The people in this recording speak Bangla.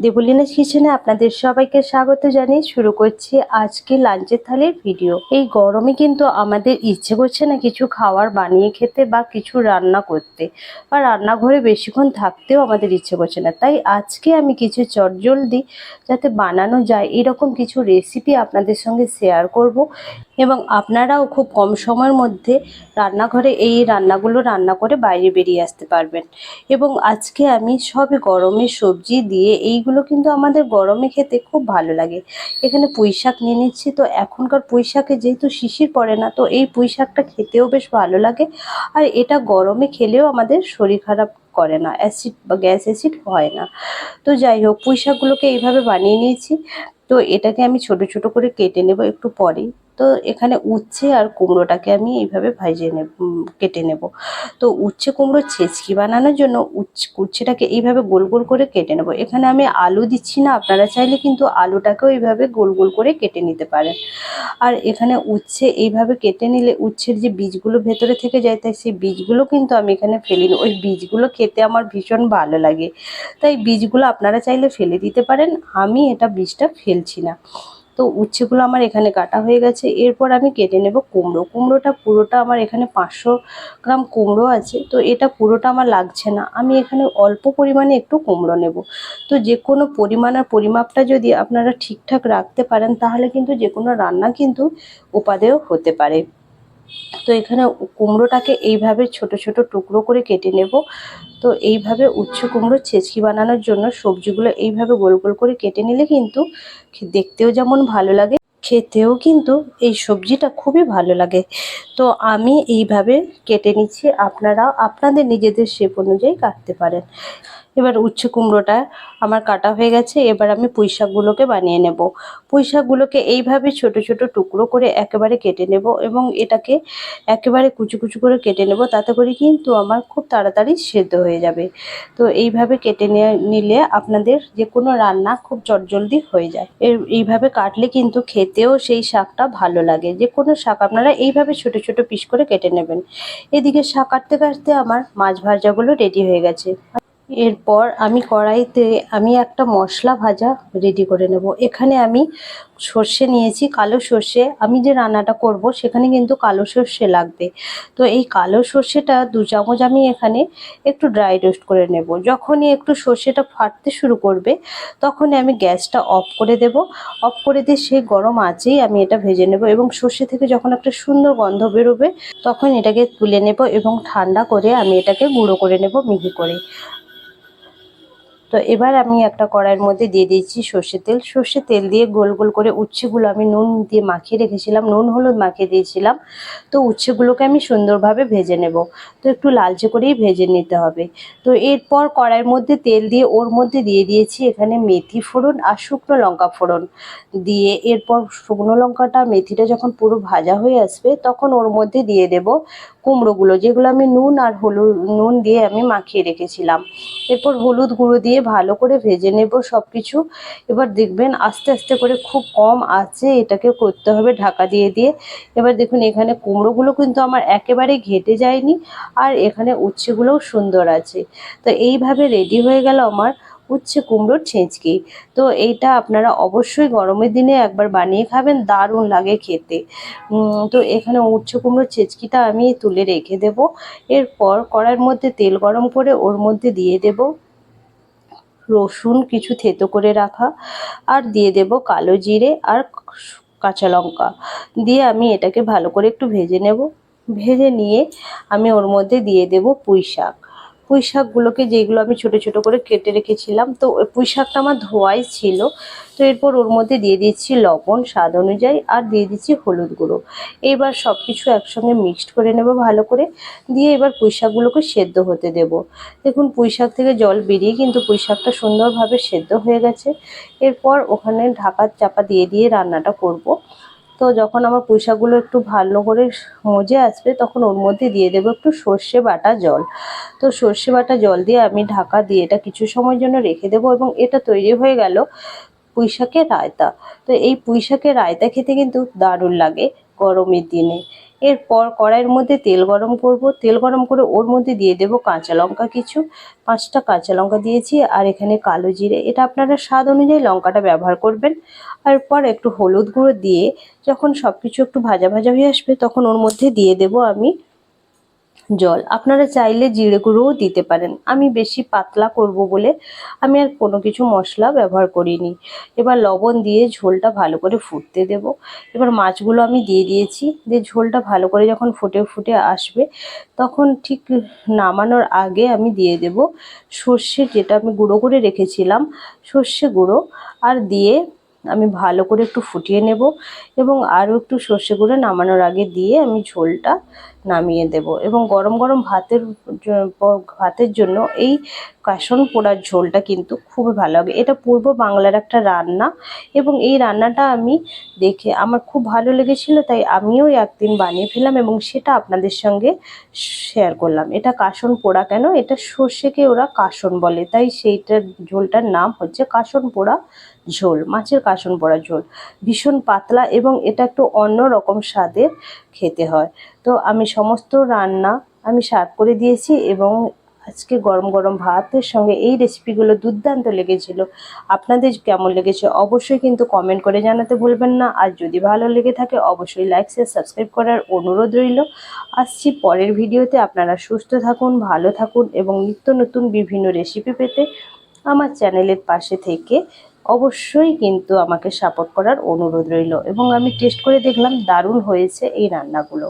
দেবলিনাস কিচেনে আপনাদের সবাইকে স্বাগত জানিয়ে শুরু করছি আজকে লাঞ্চের থালির ভিডিও। এই গরমে কিন্তু আমাদের ইচ্ছে করছে না কিছু খাওয়ার, বানিয়ে খেতে বা কিছু রান্না করতে। বা রান্নাঘরে বেশিক্ষণ থাকতেও আমাদের ইচ্ছে করছে না। তাই আজকে আমি কিছু চটজলদি যাতে বানানো যায়, এরকম কিছু রেসিপি আপনাদের সঙ্গে শেয়ার করব। এবং আপনারাও খুব কম সময়ের মধ্যে রান্নাঘরে এই রান্নাগুলো রান্না করে বাইরে বেরিয়ে আসতে পারবেন। এবং আজকে আমি সবই গরমের সবজি দিয়ে এইগুলো কিন্তু আমাদের গরমে খেতে খুব ভালো লাগে। এখানে পুঁই শাক নিয়ে নিচ্ছি, তো এখনকার পুঁই শাকে যেহেতু শিশির পড়ে না, তো এই পুঁই শাকটা খেতেও বেশ ভালো লাগে। আর এটা গরমে খেলেও আমাদের শরীর খারাপ করে না, অ্যাসিড বা গ্যাস অ্যাসিড হয় না। তো যাই হোক, পুঁই শাকগুলোকে এইভাবে বানিয়ে নিয়েছি, তো এটাকে আমি ছোট ছোট করে কেটে নেব একটু পরেই। তো এখানে উচ্ছে আর কুমড়োটাকে আমি এইভাবে ভাজিয়ে নেব কেটে নেব। তো উচ্ছে, কুমড়ো, ছেচকি বানানোর জন্য উচ্ছে উচ্ছেটাকে এইভাবে গোল গোল করে কেটে নেব। এখানে আমি আলু দিচ্ছি না, আপনারা চাইলে কিন্তু আলুটাকেও এইভাবে গোল গোল করে কেটে নিতে পারেন। আর এখানে উচ্ছে এইভাবে কেটে নিলে উচ্ছের যে বীজগুলো ভেতরে থেকে যায়, তাই সেই বীজগুলো কিন্তু আমি এখানে ফেলিনি ওই বীজগুলো খেতে আমার ভীষণ ভালো লাগে। তাই বীজগুলো আপনারা চাইলে ফেলে দিতে পারেন, আমি এটা বীজটা ফেলছি না। তো উচ্ছেগুলো আমার এখানে কাটা হয়ে গেছে। এরপর আমি কেটে নেব কুমড়ো। কুমড়োটা পুরোটা আমার এখানে পাঁচশো গ্রাম কুমড়ো আছে। তো এটা পুরোটা আমার লাগছে না। আমি এখানে অল্প পরিমাণে একটু কুমড়ো নেব। তো যে কোনো পরিমাণ আর পরিমাপটা যদি আপনারা ঠিকঠাক রাখতে পারেন, তাহলে কিন্তু যে কোনো রান্না কিন্তু উপাদেয় হতে পারে। তো এখানে কুমড়োটাকে এইভাবে ছোট ছোট টুকরো করে কেটে নেব। তো এইভাবে উচ্চ কুমড়ো ছেচকি বানানোর জন্য সবজিগুলো এইভাবে গোল গোল করে কেটে নিলে কিন্তু দেখতেও যেমন ভালো লাগে, খেতেও কিন্তু এই সবজিটা খুবই ভালো লাগে। তো আমি এইভাবে কেটে নিচ্ছি আপনারা আপনাদের নিজেদের শেপ অনুযায়ী কাটতে পারেন। এবার উচ্ছে কুমড়োটা আমার কাটা হয়ে গেছে, এবার আমি পুঁই শাকগুলোকে বানিয়ে নেব। পুঁই শাকগুলোকে এইভাবে ছোট ছোট টুকরো করে একেবারে কেটে নেব এবং এটাকে একেবারে কুচু কুচু করে কেটে নেব, তাতে করে কিন্তু আমার খুব তাড়াতাড়ি সেদ্ধ হয়ে যাবে। তো এইভাবে কেটে নিলে আপনাদের যে কোনো রান্না খুব চটজলদি হয়ে যায়। এইভাবে কাটলে কিন্তু খেতেও সেই শাকটা ভালো লাগে। যে কোনো শাক আপনারা এইভাবে ছোট ছোট পিস করে কেটে নেবেন। এদিকে শাক কাটতে কাটতে আমার মাছ ভাজাগুলো রেডি হয়ে গেছে। এরপর আমি কড়াইতে, আমি একটা মশলা ভাজা রেডি করে নেব। এখানে আমি সর্ষে নিয়েছি, কালো সর্ষে। আমি যে রান্নাটা করব, সেখানে কিন্তু কালো সর্ষে লাগবে। তো এই কালো সর্ষেটা দু চামচ আমি এখানে একটু ড্রাই রোস্ট করে নেব। যখনই একটু সর্ষেটা ফাটতে শুরু করবে, তখনই আমি গ্যাসটা অফ করে দেব। অফ করে দিয়ে সেই গরম আঁচেই আমি এটা ভেজে নেব এবং সর্ষে থেকে যখন একটা সুন্দর গন্ধ বেরোবে, তখন এটাকে তুলে নেব এবং ঠান্ডা করে আমি এটাকে গুঁড়ো করে নেব মিহি করে। তো এবার আমি একটা কড়াইয়ের মধ্যে দিয়ে দিয়েছি সর্ষের তেল। সর্ষে তেল দিয়ে গোল গোল করে উচ্ছেগুলো আমি নুন দিয়ে মাখিয়ে রেখেছিলাম। নুন, হলুদ মাখিয়ে দিয়েছিলাম। তো উচ্ছেগুলোকে আমি সুন্দরভাবে ভেজে নেব। তো একটু লালচে করেই ভেজে নিতে হবে। তো এরপর কড়াইয়ের মধ্যে তেল দিয়ে ওর মধ্যে দিয়ে দিয়েছি এখানে মেথি ফোড়ন আর শুকনো লঙ্কা ফোড়ন। দিয়ে এরপর শুকনো লঙ্কাটা, মেথিটা যখন পুরো ভাজা হয়ে আসবে তখন ওর মধ্যে দিয়ে দেব কুমড়োগুলো, যেগুলো আমি নুন আর হলুদ, নুন দিয়ে আমি মাখিয়ে রেখেছিলাম। এরপর হলুদ গুঁড়ো দিয়ে ভালো করে ভেজে নেব সব কিছু এবার দেখবেন আস্তে আস্তে করে খুব কম আছে, এটাকে করতে হবে ঢাকা দিয়ে দিয়ে। এবার দেখুন এখানে কুমড়োগুলো কিন্তু আমার একেবারে ঘেটে যায়নি আর এখানে উচ্ছেগুলোও সুন্দর আছে। তো এইভাবে রেডি হয়ে গেল আমার উচ্ছে কুমড়োর ছেঁচকি। তো এইটা আপনারা অবশ্যই গরমের দিনে একবার বানিয়ে খাবেন, দারুণ লাগে খেতে। তো এখানে উচ্ছে কুমড়োর ছেঁচকিটা আমি তুলে রেখে দেব। এরপর কড়ার মধ্যে তেল গরম করে ওর মধ্যে দিয়ে দেব। রসুন কিছু থেতো করে রাখা, আর দিয়ে দেব কালো জিরে আর কাঁচা লঙ্কা। দিয়ে আমি এটাকে ভালো করে একটু ভেজে নেব। ভেজে নিয়ে আমি ওর মধ্যে দিয়ে দেব পুঁই শাক পুঁই শাকগুলোকে যেগুলো আমি ছোট ছোট করে কেটে রেখেছিলাম, তো পুঁই শাকটা আমার ধোয়াই ছিল। তো এরপর ওর মধ্যে দিয়ে দিচ্ছি লবণ স্বাদ অনুযায়ী আর দিয়ে দিচ্ছি হলুদ গুঁড়ো। এবার সব কিছু একসঙ্গে মিক্সড করে নেব ভালো করে। দিয়ে এবার পুঁই শাকগুলোকে সেদ্ধ হতে দেব। দেখুন পুঁই শাক থেকে জল বেরিয়ে কিন্তু পুঁই শাকটা সুন্দরভাবে সেদ্ধ হয়ে গেছে। এরপর ওখানে ঢাকার চাপা দিয়ে দিয়ে রান্নাটা করব। তো যখন আমার পুঁইশাকগুলো একটু ভালো করে মজে আসবে, তখন ওর মধ্যে দিয়ে দেবো একটু সর্ষে বাটা জল। তো সর্ষে বাটা জল দিয়ে আমি ঢাকা দিয়ে এটা কিছু সময়ের জন্য রেখে দেবো এবং এটা তৈরি হয়ে গেল পুঁইশাকের রায়তা। তো এই পুঁইশাকের রায়তা খেতে কিন্তু দারুণ লাগে গরমের দিনে। এরপর কড়াইয়ের মধ্যে তেল গরম করব। তেল গরম করে ওর মধ্যে দিয়ে দেব কাঁচা লঙ্কা কিছু। পাঁচটা কাঁচা লঙ্কা দিয়েছি আর এখানে কালো জিরে। এটা আপনারা স্বাদ অনুযায়ী লঙ্কাটা ব্যবহার করবেন। আর পর একটু হলুদ গুঁড়ো দিয়ে যখন সব কিছু একটু ভাজা ভাজা হয়ে আসবে তখন ওর মধ্যে দিয়ে দেব আমি জল। আপনারা চাইলে জিরে গুঁড়োও দিতে পারেন। আমি বেশি পাতলা করব বলে আমি আর কোনো কিছু মশলা ব্যবহার করিনি। এবার লবণ দিয়ে ঝোলটা ভালো করে ফুটতে দেব। এবার মাছগুলো আমি দিয়ে দিয়েছি। দিয়ে ঝোলটা ভালো করে যখন ফুটে ফুটে আসবে, তখন ঠিক নামানোর আগে আমি দিয়ে দেব সর্ষে যেটা আমি গুঁড়ো করে রেখেছিলাম, সর্ষে গুঁড়ো। আর দিয়ে আমি ভালো করে একটু ফুটিয়ে নেব এবং আরও একটু সর্ষে গুঁড়ো নামানোর আগে দিয়ে আমি ঝোলটা নামিয়ে দেব। এবং গরম গরম ভাতের ভাতের জন্য এই কাসন পোড়ার ঝোলটা কিন্তু খুবই ভালো লাগে। এটা পূর্ব বাংলার একটা রান্না এবং এই রান্নাটা আমি দেখে আমার খুব ভালো লেগেছিল, তাই আমিও একদিন বানিয়ে ফেললাম এবং সেটা আপনাদের সঙ্গে শেয়ার করলাম। এটা কাসন পোড়া কেন? এটা সর্ষেকে ওরা কাসন বলে, তাই সেইটার ঝোলটার নাম হচ্ছে কাসন পোড়া ঝোল, মাছের কাসন পোড়া ঝোল। ভীষণ পাতলা এবং এটা একটু অন্য রকম স্বাদের। খেতে হয়। তো আমি সমস্ত রান্না আমি সার্ভ করে দিয়েছি এবং আজকে গরম গরম ভাতের সঙ্গে এই রেসিপিগুলো দুর্দান্ত লেগেছিল। আপনাদের কেমন লেগেছে অবশ্যই কিন্তু কমেন্ট করে জানাতে ভুলবেন না। আর যদি ভালো লেগে থাকে অবশ্যই লাইক শেয়ার সাবস্ক্রাইব করার অনুরোধ রইল। আসছি পরের ভিডিওতে আপনারা সুস্থ থাকুন, ভালো থাকুন এবং নিত্য নতুন বিভিন্ন রেসিপি পেতে আমার চ্যানেলের পাশে থেকে অবশ্যই কিন্তু আমাকে সাপোর্ট করার অনুরোধ রইল এবং আমি টেস্ট করে দেখলাম দারুণ হয়েছে এই রান্নাগুলো।